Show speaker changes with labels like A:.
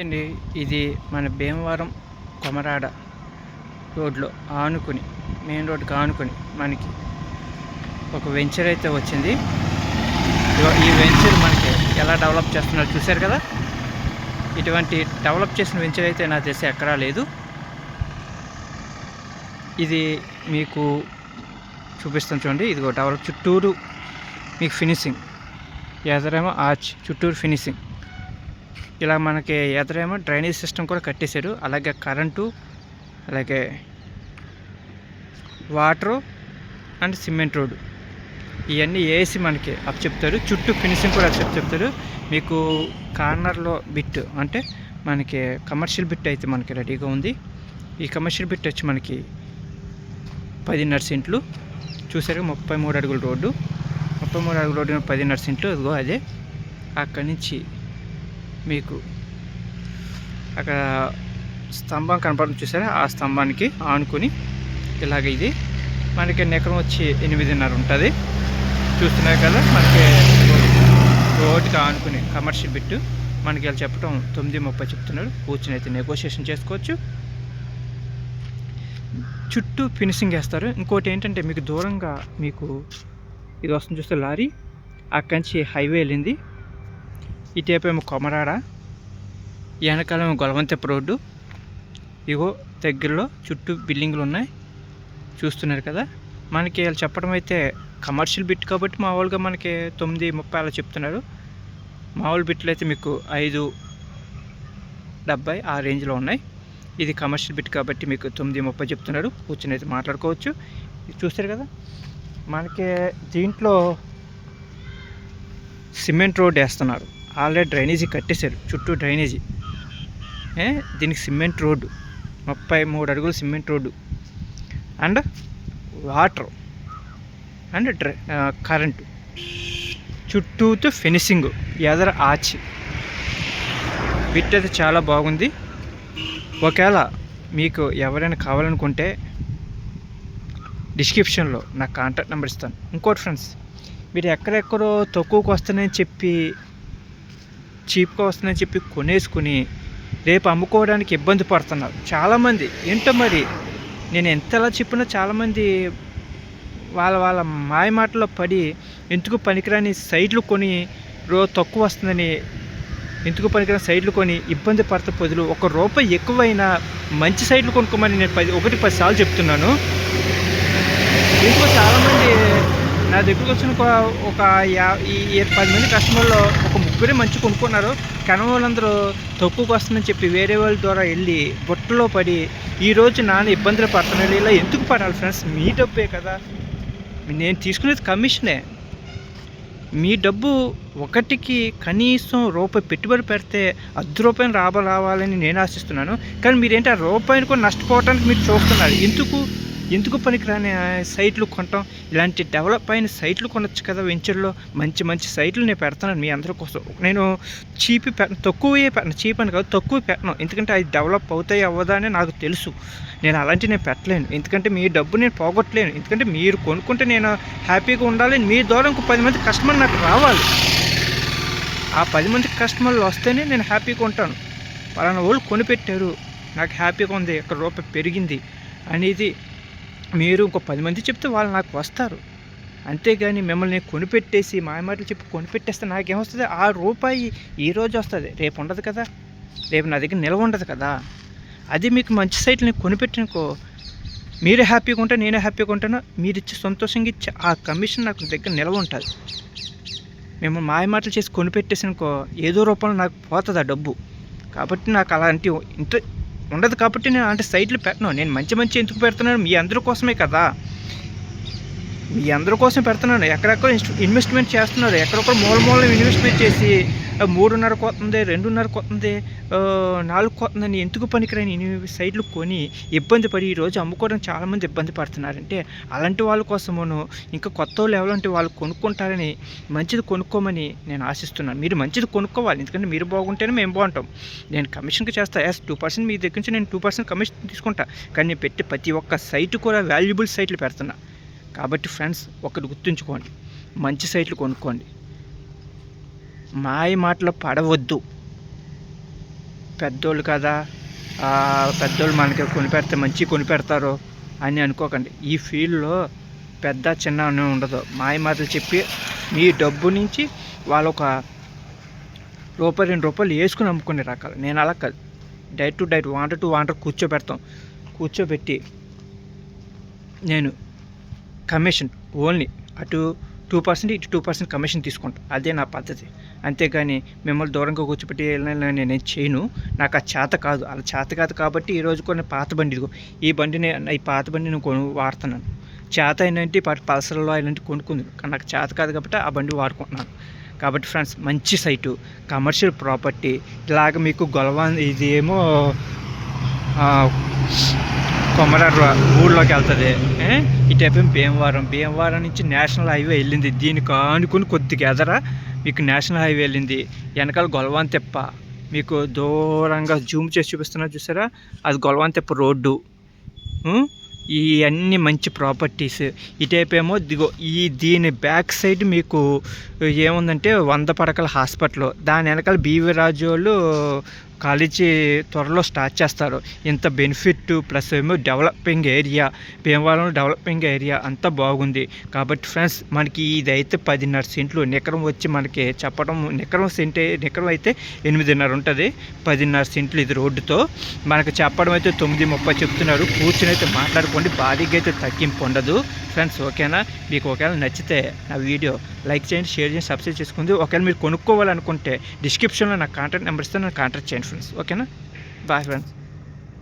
A: అండి ఇది మన భీమవరం కొమరాడ రోడ్లో ఆనుకుని మెయిన్ రోడ్కి ఆనుకుని మనకి ఒక వెంచర్ అయితే వచ్చింది. ఈ వెంచర్ మనకి ఎలా డెవలప్ చేస్తున్నారు చూశారు కదా? ఇటువంటి డెవలప్ చేసిన వెంచర్ అయితే నాకు తెలిసి ఎక్కడా లేదు. ఇది మీకు చూపిస్తాను చూడండి. ఇదిగో డెవలప్ చుట్టూరు మీకు ఫినిషింగ్. ఎదరేమో ఆర్చ్ చుట్టూరు ఫినిషింగ్. ఇలా మనకి ఎదురేమో డ్రైనేజ్ సిస్టమ్ కూడా కట్టేశారు. అలాగే కరెంటు అలాగే వాటరు అండ్ సిమెంట్ రోడ్డు. ఇవన్నీ వేసి మనకి అప్ చెప్తారు. చుట్టూ ఫినిషింగ్ కూడా అప్ చెప్తారు. మీకు కార్నర్లో బిట్ అంటే మనకి కమర్షియల్ బిట్ అయితే మనకి రెడీగా ఉంది. ఈ కమర్షియల్ బిట్ వచ్చి మనకి పదిన్నర సెంట్లు. చూసారు ముప్పై మూడు అడుగుల రోడ్డు. ముప్పై మూడు అడుగుల రోడ్డు పదిన్నర సెంట్లు. ఇదిగో అదే. అక్కడి నుంచి మీకు అక్కడ స్తంభం కనపడుతుంది చూసారా? ఆ స్తంభానికి ఆనుకొని ఇలాగ ఇది. మనకి నెకరం వచ్చి ఎనిమిదిన్నర ఉంటుంది. చూస్తున్నారు కదా మనకి రోడ్డుకి ఆనుకుని కమర్షియల్ బిట్టు మనకి ఇలా చెప్పడం తొమ్మిది ముప్పై చెప్తున్నారు. కూర్చుని అయితే నెగోషియేషన్ చేసుకోవచ్చు. చుట్టూ ఫినిషింగ్ వేస్తారు. ఇంకోటి ఏంటంటే మీకు దూరంగా మీకు ఇది వస్తుంది చూస్తే లారీ. అక్కడి నుంచి హైవే వెళ్ళింది. ఇటేపేమో కొమరాడ వెనకాల గొలవంతెప్ప రోడ్డు. ఇగో దగ్గరలో చుట్టూ బిల్డింగ్లు ఉన్నాయి. చూస్తున్నారు కదా. మనకి వాళ్ళు చెప్పడం అయితే కమర్షియల్ బిట్ కాబట్టి మామూలుగా మనకి తొమ్మిది ముప్పై అలా చెప్తున్నారు. మామూలు బిట్లు అయితే మీకు ఐదు డెబ్బై ఆ రేంజ్లో ఉన్నాయి. ఇది కమర్షియల్ బిట్ కాబట్టి మీకు తొమ్మిది ముప్పై చెప్తున్నారు. కూర్చొని అయితే మాట్లాడుకోవచ్చు. ఇది చూస్తారు కదా. మనకి దీంట్లో సిమెంట్ రోడ్ వేస్తున్నారు. ఆల్రెడీ డ్రైనేజీ కట్టేశారు చుట్టూ డ్రైనేజీ. దీనికి సిమెంట్ రోడ్డు ముప్పై మూడు అడుగులు cement road. And water and dry current. చుట్టూతో ఫినిషింగ్ ఎదర ఆచి. బిట్ అయితే చాలా బాగుంది. ఒకవేళ మీకు ఎవరైనా కావాలనుకుంటే డిస్క్రిప్షన్లో నా కాంటాక్ట్ నెంబర్ ఇస్తాను. ఇంకోటి ఫ్రెండ్స్ మీరు ఎక్కడెక్కడో తక్కువకు వస్తానని చెప్పి చీప్గా వస్తుందని చెప్పి కొనేసుకుని రేపు అమ్ముకోవడానికి ఇబ్బంది పడుతున్నారు. చాలామంది ఏంటో మరి నేను ఎంతలా చెప్పినా చాలామంది వాళ్ళ వాళ్ళ మాయ మాటలో పడి ఎందుకు పనికిరాని సైట్లు కొని రో తక్కువ వస్తుందని ఎందుకు పనికిరాని సైట్లు కొని ఇబ్బంది పడత పొదులు. ఒక రూపాయి ఎక్కువైనా మంచి సైట్లు కొనుక్కోమని నేను పది ఒకటి పది సార్లు చెప్తున్నాను. ఇంకో చాలామంది నా దగ్గరకు వచ్చిన ఒక- యా ఈ పది మంది కస్టమర్లో ఒక ముగ్గురే మంచి కొనుక్కున్నారు కానీ వాళ్ళందరూ తక్కువకు వస్తుందని చెప్పి వేరే వాళ్ళ ద్వారా వెళ్ళి బుట్టలో పడి ఈరోజు నాన్న ఇబ్బందులు పడుతున్నాడు. ఇలా ఎందుకు పడాలి ఫ్రెండ్స్ మీ డబ్బే కదా. నేను తీసుకునేది కమిషనే. మీ డబ్బు ఒకటికి కనీసం రూపాయి పెట్టుబడి పెడితే అర్ధ రూపాయలు రాబ రావాలని నేను ఆశిస్తున్నాను. కానీ మీరేంటి ఆ రూపాయిని కూడా నష్టపోవడానికి మీరు చూస్తున్నారు. ఎందుకు? ఎందుకు పనికిరాని సైట్లు కొనటం ఇలాంటి డెవలప్ అయిన సైట్లు కొనొచ్చు కదా వెంచర్లో. మంచి మంచి సైట్లు నేను పెడతాను. మీ అందరి కోసం. నేను చీప్ పెట్టను. తక్కువే పెట్టను. చీప్ అని కాదు తక్కువ పెట్టను. ఎందుకంటే అది డెవలప్ అవుతాయి అవ్వదా అని నాకు తెలుసు. నేను అలాంటివి నేను పెట్టలేను. ఎందుకంటే మీ డబ్బు నేను పోగొట్టలేను. ఎందుకంటే మీరు కొనుక్కుంటే నేను హ్యాపీగా ఉండాలి. మీ ద్వారా ఇంకో పది మంది కస్టమర్ నాకు రావాలి. ఆ పది మంది కస్టమర్లు వస్తేనే నేను హ్యాపీగా ఉంటాను. పలానా వాళ్ళు కొనిపెట్టారు. నాకు హ్యాపీగా ఉంది. ఇక్కడ రూపాయి పెరిగింది. అనేది మీరు ఇంకో పది మంది చెప్తే వాళ్ళు నాకు వస్తారు. అంతేగాని మిమ్మల్ని కొనిపెట్టేసి మాయమాటలు చెప్పి కొనిపెట్టేస్తే నాకేమొస్తుంది? ఆ రూపాయి ఈ రోజు వస్తుంది. రేపు ఉండదు కదా. రేపు నా దగ్గర నిల్వ ఉండదు కదా. అది మీకు మంచి సైట్లు నేను కొనిపెట్టినకో మీరు హ్యాపీగా ఉంటే నేనే హ్యాపీగా ఉంటాను. మీరు ఇచ్చే సంతోషంగా ఇచ్చే ఆ కమిషన్ నాకు దగ్గర నిల్వ ఉంటుంది. మేము మాయమాటలు చేసి కొనిపెట్టేసినకో ఏదో రూపంలో నాకు పోతుంది ఆ డబ్బు. కాబట్టి నాకు అలాంటి ఇంట్రెస్ట్ ఉండదు కాబట్టి నేను అంటే సైట్లు పెట్టను. నేను మంచి మంచి ఎందుకు పెడుతున్నాను? మీ అందరి కోసమే కదా. మీ అందరి కోసం పెడుతున్నాను. ఎక్కడెక్కడ ఇన్వెస్ట్మెంట్ చేస్తున్నారు. ఎక్కడెక్కడ మూల మూల ఇన్వెస్ట్మెంట్ చేసి మూడున్నర కొత్తంది రెండున్నర కొత్తంది నాలుగు కొత్తందని ఎందుకు పనికిరాని సైట్లు కొని ఇబ్బంది పడి ఈరోజు అమ్ముకోవడానికి చాలామంది ఇబ్బంది పడుతున్నారంటే అలాంటి వాళ్ళ కోసమును ఇంకా కొత్త వాళ్ళు ఎవరంటే వాళ్ళు కొనుక్కుంటారని మంచిది కొనుక్కోమని నేను ఆశిస్తున్నాను. మీరు మంచిది కొనుక్కోవాలి. ఎందుకంటే మీరు బాగుంటేనే మేము బాగుంటాం. నేను కమిషన్కి చేస్తా. ఎస్ టూ పర్సెంట్ మీ దగ్గర నుంచి నేను టూ పర్సెంట్ కమిషన్ తీసుకుంటా. కానీ నేను పెట్టి ప్రతి ఒక్క సైట్ కూడా వాల్యుబుల్ సైట్లు పెడుతున్నా. కాబట్టి ఫ్రెండ్స్ ఒకటి గుర్తుంచుకోండి. మంచి సైట్లు కొనుక్కోండి. మాయ మాటలో పడవద్దు. పెద్దోళ్ళు కదా పెద్దోళ్ళు మనకి కొనిపెడితే మంచి కొనిపెడతారు అని అనుకోకండి. ఈ ఫీల్డ్లో పెద్ద చిన్న అని ఉండదు. మాయ మాటలు చెప్పి మీ డబ్బు నుంచి వాళ్ళు ఒక రూపాయి రెండు రూపాయలు వేసుకుని అమ్ముకునే రకాలు. నేను అలా కాదు. డైట్ టు డైట్ వాంటర్ టు వాంటర్ కూర్చోబెడతాం. కూర్చోబెట్టి నేను కమిషన్ ఓన్లీ అటు టూ పర్సెంట్ ఇటు టూ పర్సెంట్ కమిషన్ తీసుకుంటాను అదే నా పద్ధతి. అంతేగాని మిమ్మల్ని దూరంగా కూర్చోబెట్టి నేను చేయను. నాకు ఆ చేత కాదు. అలా చేత కాదు కాబట్టి ఈరోజు కొన్ని పాత బండి ఈ బండిని ఈ పాత బండి నేను కొను వాడుతున్నాను. చేత అయినంటే పల్సర్లో ఇలాంటి కొనుక్కుంది. కానీ నాకు చేత కాదు కాబట్టి ఆ బండి వాడుకుంటున్నాను. కాబట్టి ఫ్రెండ్స్ మంచి సైటు. Commercial property. ఇలాగ మీకు గొలవ ఇది ఏమో ఆ, ఊళ్ళోకి వెళ్తుంది. ఏ? ఇటైపు భీమవరం? భీమవరం నుంచి నేషనల్ హైవే వెళ్ళింది. దీనికి ఆనుకుని కొద్దిగా ఎదర? మీకు నేషనల్ హైవే వెళ్ళింది. వెనకాల గొలవాన్ తెప్ప మీకు దూరంగా జూమ్ చేసి చూపిస్తున్నా చూసారా? అది గొలవాన్ తెప్ప రోడ్డు. ఇవన్నీ ఈ అన్ని మంచి ప్రాపర్టీస్. ఇటైపు ఏమో దిగో ఈ దీని బ్యాక్ సైడ్ మీకు ఏముందంటే వంద పడకల హాస్పిటల్. దాని వెనకాల బీవీ రాజు వాళ్ళు కాలేజీ త్వరలో స్టార్ట్ చేస్తారు. ఇంత బెనిఫిట్ ప్లస్ ఏమో developing area Bhimavaram developing area అంతా బాగుంది. కాబట్టి ఫ్రెండ్స్ మనకి ఇదైతే పదిన్నర సెంట్లు నికరం వచ్చి మనకి చెప్పడం నికరం సెంటే నికరం అయితే ఎనిమిదిన్నర ఉంటుంది. పదిన్నర సెంట్లు ఇది రోడ్డుతో. మనకు చెప్పడం అయితే తొమ్మిది ముప్పై చెప్తున్నారు. కూర్చుని అయితే మాట్లాడుకోండి. భారీగా అయితే తగ్గింపు ఉండదు. ఫ్రెండ్స్ ఓకేనా? మీకు ఒకవేళ నచ్చితే నా వీడియో లైక్ చేయండి షేర్ చేయండి సబ్స్క్రైబ్ చేసుకుంది. ఒకవేళ మీరు కొనుక్కోవాలనుకుంటే డిస్క్రిప్షన్లో నా కాంటాక్ట్ నెంబర్ ఇస్తే నన్ను కాంటాక్ట్ చేయండి ఫ్రెండ్స్ ఓకేనా? Bye friends